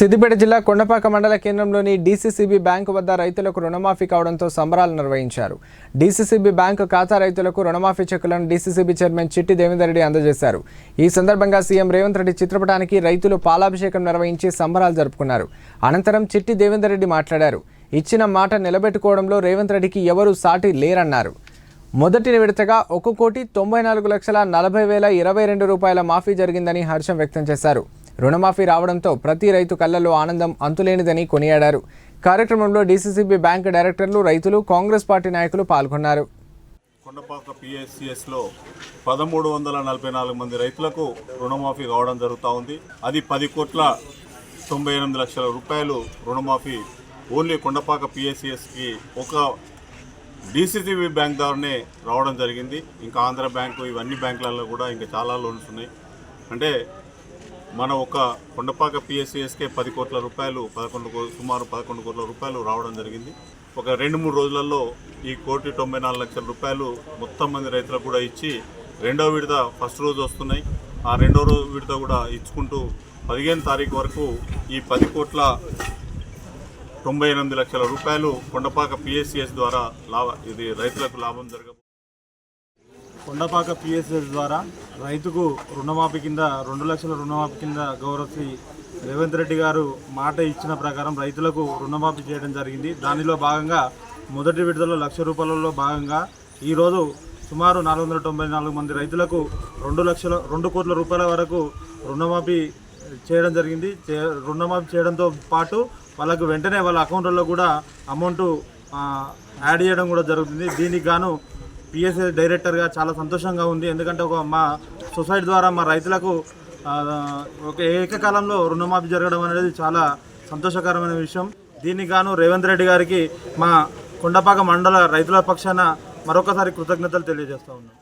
సిద్దిపేట జిల్లా కొండపాక మండల కేంద్రంలోని డీసీసీబీ బ్యాంకు వద్ద రైతులకు రుణమాఫీ కావడంతో సంబరాలు నిర్వహించారు. డీసీసీబీ బ్యాంకు ఖాతా రైతులకు రుణమాఫీ చెక్కులను డీసీసీబీ చైర్మన్ చిట్టి దేవేందర్రెడ్డి అందజేశారు. ఈ సందర్భంగా సీఎం రేవంత్ రెడ్డి చిత్రపటానికి రైతులు పాలాభిషేకం నిర్వహించి సంబరాలు జరుపుకున్నారు. అనంతరం చిట్టి దేవేందర్ రెడ్డి మాట్లాడారు. ఇచ్చిన మాట నిలబెట్టుకోవడంలో రేవంత్ రెడ్డికి ఎవరూ సాటి లేరన్నారు. మొదటి విడతగా ఒక కోటి తొంభై నాలుగు లక్షల నలభై వేల ఇరవై రెండు రూపాయల మాఫీ జరిగిందని హర్షం వ్యక్తం చేశారు. రుణమాఫీ రావడంతో ప్రతి రైతు కళ్ళలో ఆనందం అంతులేనిదని కొనియాడారు. కార్యక్రమంలో డీసీసీబీ బ్యాంక్ డైరెక్టర్లు రైతులు కాంగ్రెస్ పార్టీ నాయకులు పాల్గొన్నారు. కొండపాక పిఎస్సిఎస్లో పదమూడు వందల నలభై నాలుగు మంది రైతులకు రుణమాఫీ కావడం జరుగుతూ ఉంది. అది పది కోట్ల తొంభై ఎనిమిది లక్షల రూపాయలు రుణమాఫీ. ఓన్లీ కొండపాక పిఎస్సిఎస్కి ఒక డీసీసీబీ బ్యాంక్ ద్వారానే రావడం జరిగింది. ఇంకా ఆంధ్ర బ్యాంకు ఇవన్నీ బ్యాంకులలో కూడా ఇంకా చాలా లోన్స్ ఉన్నాయి. అంటే మన ఒక కొండపాక పిఎస్సిఎస్కే పది కోట్ల రూపాయలు పదకొండు సుమారు పదకొండు కోట్ల రూపాయలు రావడం జరిగింది. ఒక రెండు మూడు రోజులలో ఈ కోటి తొంభై నాలుగు లక్షల రూపాయలు మొత్తం మంది రైతులకు కూడా ఇచ్చి రెండో విడత ఫస్ట్ రోజు వస్తున్నాయి. ఆ రెండో రోజు విడత కూడా ఇచ్చుకుంటూ పదిహేను తారీఖు వరకు ఈ పది కోట్ల తొంభై ఎనిమిది లక్షల రూపాయలు కొండపాక పిఎస్సిఎస్ ద్వారా లాభ ఇది రైతులకు లాభం జరగ కొండపాక పిఎస్ఎస్ ద్వారా రైతుకు రుణమాఫీ కింద రెండు లక్షల రుణమాఫీ కింద గౌరవశ్రీ రేవంత్ రెడ్డి గారు మాట ఇచ్చిన ప్రకారం రైతులకు రుణమాఫీ చేయడం జరిగింది. దానిలో భాగంగా మొదటి విడుదల లక్ష రూపాయలలో భాగంగా ఈరోజు సుమారు నాలుగు వందల తొంభై నాలుగు మంది రైతులకు రెండు లక్షల రెండు కోట్ల రూపాయల వరకు రుణమాఫీ చేయడం జరిగింది. చే- రుణమాఫీ చేయడంతో పాటు వాళ్ళకు వెంటనే వాళ్ళ అకౌంట్లలో కూడా అమౌంట్ యాడ్ చేయడం కూడా జరుగుతుంది. దీనికి గాను పిఎస్ఏ డైరెక్టర్గా చాలా సంతోషంగా ఉంది. ఎందుకంటే ఒక మా సొసైటీ ద్వారా మా రైతులకు ఒక ఏకకాలంలో రుణమాఫీ జరగడం అనేది చాలా సంతోషకరమైన విషయం. దీనికి గాను రేవంత్ రెడ్డి గారికి మా కొండపాక మండల రైతుల పక్షాన మరొకసారి కృతజ్ఞతలు తెలియజేస్తా ఉన్నాం.